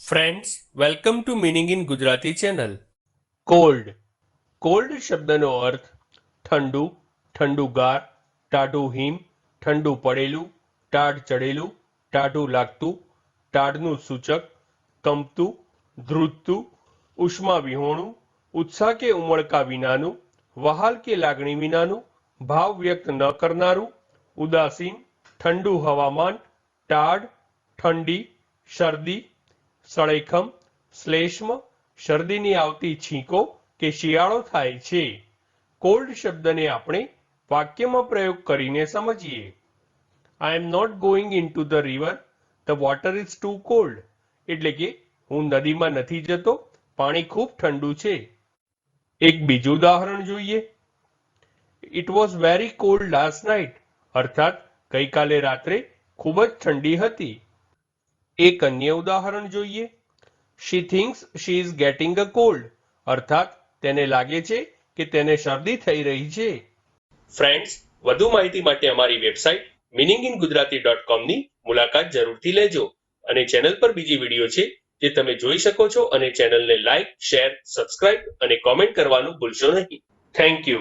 Friends welcome to meaning in Gujarati channel cold cold શબ્દનો અર્થ ઠંડુ ઠંડુગાર ટાઢું હિમ ઠંડુ પડેલું ટાઢ ચડેલું ટાઢું લાગતું ટાઢનું સૂચક કંપતું ધ્રુજતું ઉષ્મા વિહોણું ઉત્સાહ કે ઉમળકા વિનાનું વહાલ કે લાગણી વિનાનું ભાવ વ્યક્ત ન કરનારું ઉદાસીન ઠંડુ હવામાન ટાઢ ઠંડી શરદી સળેખમ, શ્લેષ્મ, શરદીની આવતી છીંકો કે શિયાળો થાય છે. કોલ્ડ શબ્દને આપણે વાક્યમાં પ્રયોગ કરીને સમજીએ. I am not going into the river the water is too cold એટલે કે હું નદીમાં નથી જતો. પાણી ખૂબ ઠંડુ છે. એક બીજું ઉદાહરણ જોઈએ. It was very cold last night અર્થાત ગઈકાલે રાત્રે ખૂબ જ ઠંડી હતી. એક અન્ય ઉદાહરણ જોઈએ. She thinks she is getting a cold અર્થાત, તેને લાગે છે કે તેને શરદી થઈ રહી છે. ફ્રેન્ડ્સ વધુ માહિતી માટે અમારી website meaning in Gujarati dot કોમની મુલાકાત જરૂરથી લેજો અને ચેનલ પર બીજી વીડિયો છે જે તમે જોઈ શકો છો અને ચેનલને લાઇક શેર સબસ્ક્રાઇબ અને કોમેન્ટ કરવાનું ભૂલશો નહીં. Thank you